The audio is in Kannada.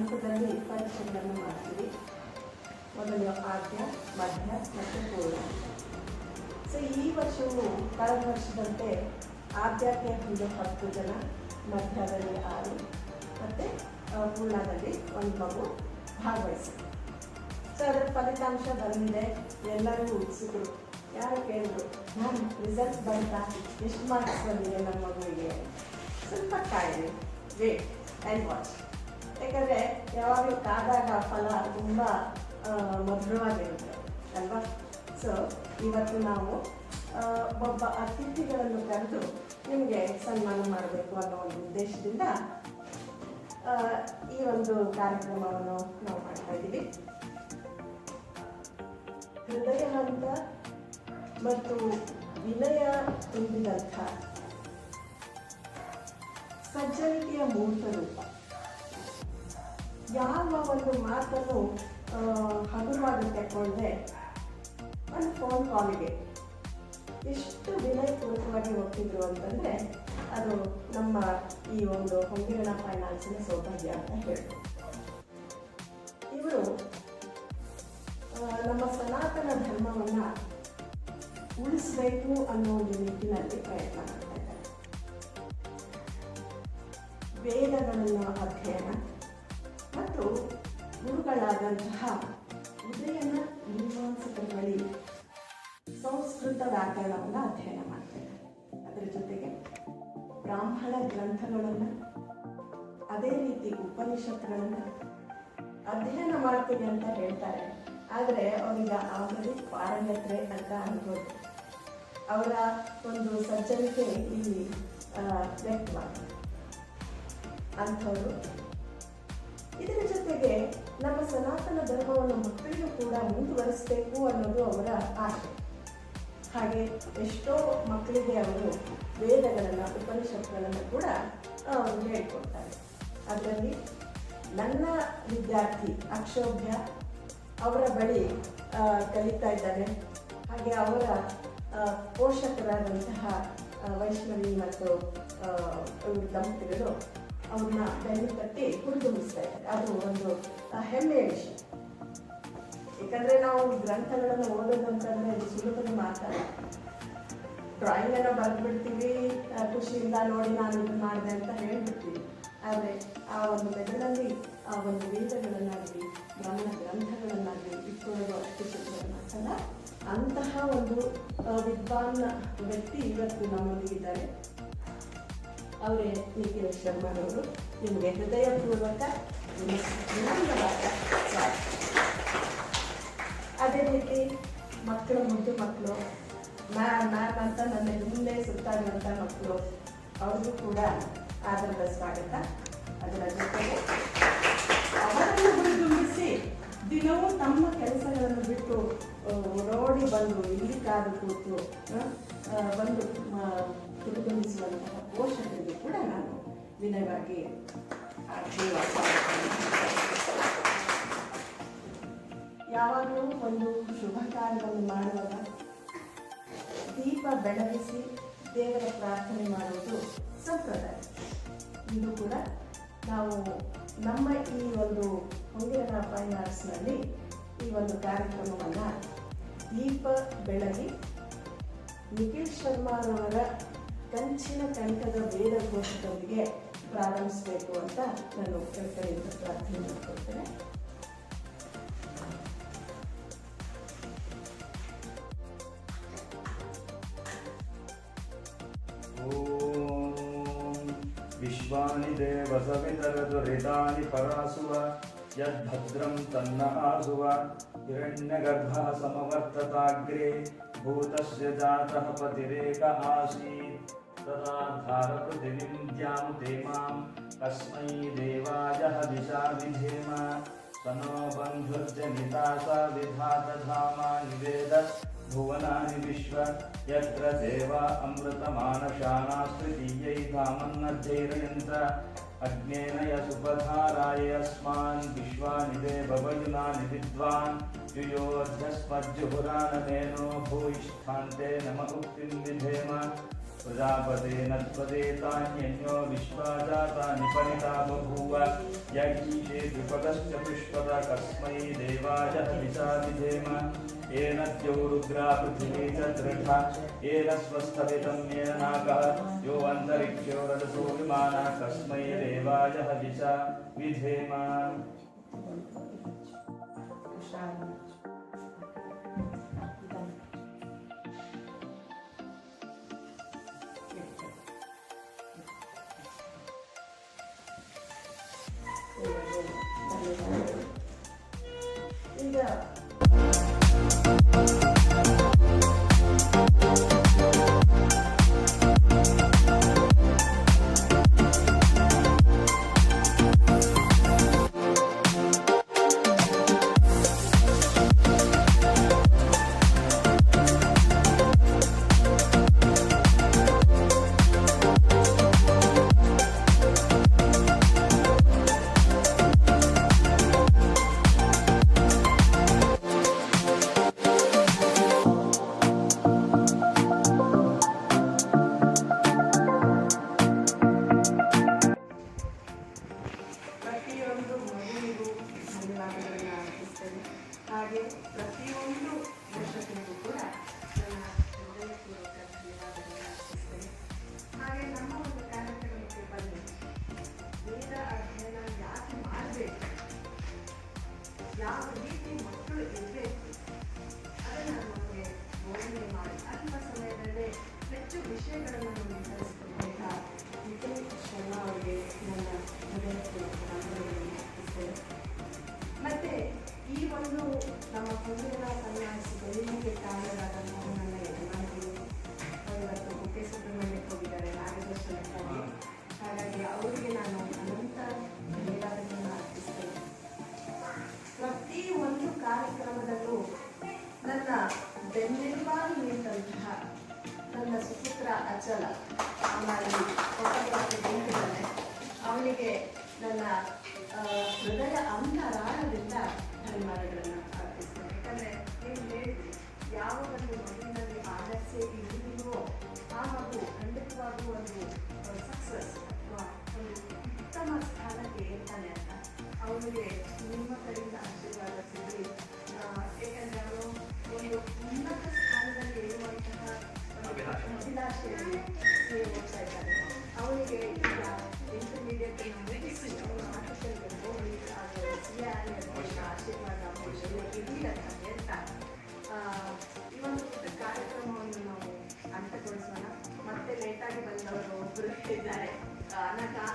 ಹಂತದಲ್ಲಿ ಪರೀಕ್ಷೆಗಳನ್ನು ಮಾಡ್ತೀವಿ. ಮೊದಲು ಆದ್ಯ, ಮಧ್ಯ ಮತ್ತು ಪೂರ್ಣ ಸೊ ಈ ವರ್ಷವೂ ಕಳೆದ ವರ್ಷದಂತೆ ಆದ್ಯಕ್ಕೆ ಒಂದು ಹತ್ತು ಜನ, ಮಧ್ಯದಲ್ಲಿ ಆರು, ಮತ್ತು ಪೂರ್ಣದಲ್ಲಿ ಒಂದು ಮಗು ಭಾಗವಹಿಸಿದೆ. ಸೊ ಅದರ ಫಲಿತಾಂಶ ಬಂದಿದೆ. ಎಲ್ಲರೂ ಉತ್ಸುಕರು. ಯಾರು ಕೇಳಿದ್ರು ನಾನು ರಿಸಲ್ಟ್ ಬಂತಾ? ಎಷ್ಟು ಮಾರ್ಕ್ಸ್ ಬಂದಿದೆ ನಮ್ಮ ಮಗುವಿಗೆ? ಸ್ವಲ್ಪ ಕಾಯಿರಿ. ವೇಟ್ ಆ್ಯಂಡ್ ವಾಚ್ ಯಾಕಂದರೆ ಯಾವಾಗಲೂ ಕಾದಾಗ ಫಲ ತುಂಬ ಮಧುರವಾಗಿರುತ್ತೆ ಅಲ್ವಾ? ಸೊ ಇವತ್ತು ನಾವು ಒಬ್ಬ ಅತಿಥಿಗಳನ್ನು ಕರೆದು ನಿಮಗೆ ಸನ್ಮಾನ ಮಾಡಬೇಕು ಅನ್ನೋ ಒಂದು ಉದ್ದೇಶದಿಂದ ಈ ಒಂದು ಕಾರ್ಯಕ್ರಮವನ್ನು ನಾವು ಮಾಡ್ತಾ ಇದ್ದೀವಿ. ಹೃದಯ ಹಂತ ಮತ್ತು ವಿನಯ ತುಂಬಿದಂಥ ಸಜ್ಜನಿಕೆಯ ಮೂರ್ತ ರೂಪ. ಯಾವ ಒಂದು ಮಾತನ್ನು ಹಗುರವಾಗಿ ತಗೊಂಡ್ರೆ ಒಂದು ಫೋನ್ ಕಾಲಿಗೆ ಎಷ್ಟು ವಿನಯಪೂರ್ವಕವಾಗಿ ಹೋಗ್ತಿದ್ರು ಅಂತಂದರೆ ಅದು ನಮ್ಮ ಈ ಒಂದು ಹೊಂಗಿರಣ ಫೈನಾನ್ಸಿನ ಸೌಭಾಗ್ಯ ಅಂತ ಹೇಳ್ಬೋದು. ಇವರು ನಮ್ಮ ಸನಾತನ ಧರ್ಮವನ್ನು ಉಳಿಸಬೇಕು ಅನ್ನೋ ಒಂದು ನಿಟ್ಟಿನಲ್ಲಿ ಪ್ರಯತ್ನ ಮಾಡ್ತಾ ಇದ್ದಾರೆ. ವೇದಗಳನ್ನು ಅಧ್ಯಯನ ಮತ್ತು ಗುರುಗಳಾದಂತಹ ಉದಯನ ಮೀಮಾಂಸಕರ ಸಂಸ್ಕೃತ ವ್ಯಾಕರಣವನ್ನು ಅಧ್ಯಯನ ಮಾಡ್ತಾರೆ ಅದರ ಜೊತೆಗೆ ಬ್ರಾಹ್ಮಣ ಗ್ರಂಥಗಳನ್ನು, ಅದೇ ರೀತಿ ಉಪನಿಷತ್ತುಗಳನ್ನು ಅಧ್ಯಯನ ಮಾಡ್ತೀವಿ ಅಂತ ಹೇಳ್ತಾರೆ. ಆದರೆ ಅವರಿಗೆ ಆಮೇಲೆ ಪಾರಂಗತ್ರೆ ಅಂತ ಅನ್ಬೋದು. ಅವರ ಒಂದು ಸಜ್ಜನಿಕೆ ಇಲ್ಲಿ ವ್ಯಕ್ತವಾಗಿದೆ. ಅಂಥವರು ಇದರ ಜೊತೆಗೆ ನಮ್ಮ ಸನಾತನ ಧರ್ಮವನ್ನು ಮಕ್ಕಳಿಗೂ ಕೂಡ ಮುಂದುವರಿಸಬೇಕು ಅನ್ನೋದು ಅವರ ಆಶೆ ಹಾಗೆ ಎಷ್ಟೋ ಮಕ್ಕಳಿಗೆ ಅವರು ವೇದಗಳನ್ನು ಉಪನಿಷತ್ತುಗಳನ್ನು ಕೂಡ ಅವರು ಹೇಳ್ಕೊಡ್ತಾರೆ. ಅದರಲ್ಲಿ ನನ್ನ ವಿದ್ಯಾರ್ಥಿ ಅಕ್ಷೋಭ್ಯ ಅವರ ಬಳಿ ಕಲಿತಾ ಇದ್ದಾರೆ ಹಾಗೆ ಅವರ ಪೋಷಕರಾದಂತಹ ವೈಷ್ಣವಿ ಮತ್ತು ದಂಪತಿಗಳು ಅವ್ರನ್ನ ಬೆನ್ನು ತಟ್ಟಿ ಹುರಿದುಂಬಿಸ್ತಾ ಇದ್ದಾರೆ. ಅದು ಒಂದು ಹೆಮ್ಮೆಯ ವಿಷಯ. ಯಾಕಂದ್ರೆ ನಾವು ಗ್ರಂಥಗಳನ್ನು ಓದೋದು ಅಂತಂದ್ರೆ ಇದು ಸುಲಭದ ಮಾತಲ್ಲ ಡ್ರಾಯಿಂಗ್ ಅನ್ನ ಬರೆದ್ಬಿಡ್ತೀವಿ ಖುಷಿಯಿಂದ ನೋಡಿ ನಾನು ಇದು ಮಾಡಿದೆ ಅಂತ ಹೇಳ್ಬಿಡ್ತೀವಿ. ಆದರೆ ಆ ಒಂದು ಮೆದುಳಲ್ಲಿ ಆ ಒಂದು ವೇದಗಳನ್ನಾಗಲಿ, ಬ್ರಹ್ಮ ಗ್ರಂಥಗಳನ್ನಾಗಲಿ ಇಟ್ಕೊಳ್ಳುವ ಅಷ್ಟು ಮಾತಲ್ಲ ಅಂತಹ ಒಂದು ವಿದ್ವಾನ್ ವ್ಯಕ್ತಿ ಇವತ್ತು ನಮ್ಮೊಂದಿಗಿದ್ದಾರೆ. ಅವರೇ ನಿಖಿಲ್ ಶರ್ಮಾರವರು. ನಿಮಗೆ ಹೃದಯಪೂರ್ವಕ ವಿನಮ್ರವಾದ ಅದೇ ರೀತಿ ಮಕ್ಕಳು ಮುದ್ದು ಮಕ್ಕಳು, ಮ್ಯಾಮ್ ಮ್ಯಾಮ್ ಅಂತ ನನ್ನ ಮುಂದೆ ಸುತ್ತಾಗಿರುವಂಥ ಮಕ್ಕಳು, ಅವ್ರಿಗೂ ಕೂಡ ಆದರದ ಸ್ವಾಗತ. ಅದರ ಜೊತೆಗೆ ಅವರನ್ನು ದಿನವೂ ತಮ್ಮ ಕೆಲಸಗಳನ್ನು ಬಿಟ್ಟು ಓಡೋಡಿ ಬಂದು ಇಲ್ಲಿ ಕಾದು ಕೂತು ಬಂದು ಹುರಿದುಂಬಿಸುವಂತಹ ಪೋಷಕರಿಗೆ ಕೂಡ ನಾನು ವಿನಯವಾಗಿ ಯಾವಾಗಲೂ ಒಂದು ಶುಭ ಕಾರ್ಯವನ್ನು ಮಾಡುವಾಗ ದೀಪ ಬೆಳಗಿಸಿ ದೇವರ ಪ್ರಾರ್ಥನೆ ಮಾಡುವುದು ಸಂಪ್ರದಾಯ. ಇದು ಕೂಡ ನಾವು ನಮ್ಮ ಈ ಒಂದು ಹೊಂಗಿರನ ಫೈನ್ ಆರ್ಟ್ಸ್ನಲ್ಲಿ ಈ ಒಂದು ಕಾರ್ಯಕ್ರಮವನ್ನು ದೀಪ ಬೆಳಗಿ ನಿಖಿಲ್ ಶರ್ಮಾರವರ ಕಂಚಿನ ಕಂಠದ ವೇದ ಘೋಷದೊಂದಿಗೆ ಪ್ರಾರಂಭಿಸಬೇಕು ಅಂತ ನಾನು ಕಡೆಯಿಂದ ಪ್ರಾರ್ಥನೆ ಮಾಡ್ಕೊಳ್ತೇನೆ ॐ विश्वानि देवसवितरतुरितानि परासुव यद्भद्रं तन्न आसुव हिरण्यगर्भः समवर्तताग्रे भूतस्य जातः पतिरेक आसीत् तदा धारपृथिवीं द्यां ते माँ कस्मै देवाय हविषा विधेम स नो बन्धुर्जनिता सा विधातधामा निवेद। भुवनानि विश्व, यत्र देवा अमृतमानशानास्तृतीयै धामन्नध्यैरयन्त अग्नेन यसुपधाराय अस्मान् विश्वानि देववयुनानि विद्वान्। युयोध्यस्मज्जुहुरानमेनो भूयिष्ठान्ते नम उक्तिं विधेम। प्रजापतेन त्वदेतान्यन्यो विश्वाजातानि परिता बभूव यज्ञीषे द्विपदश्च पुष्पद कस्मै देवाय हविषा विधेम येन द्यौ रुद्रा पृथिवी च दृढा। येन स्वस्थवितं येन नाकः यो अन्तरिक्षो रजसो विमानः कस्मै देवाय हविषा विधेम। そ个。ಅಚಲ. ಫೋಟೋಗ್ರಾಫಿ ನಿಂತಿದ್ದಾನೆ ಅವನಿಗೆ ನನ್ನ ಹೃದಯ ಅಂತರಾಳದಿಂದ ಧನ್ಯವಾದಗಳನ್ನು ಅರ್ಪಿಸ್ತೇನೆ. ಯಾಕಂದರೆ ನೀವು ಹೇಳಿದ್ರಿ ಯಾವ ಒಂದು ಮಗುವಿನಲ್ಲಿ ಆದರ್ಶ ಇರುವುದೋ, ಆ ಮಗು ಖಂಡಿತವಾಗೂ ಒಂದು ಸಕ್ಸಸ್ ಅಥವಾ ಒಂದು 呃，那个。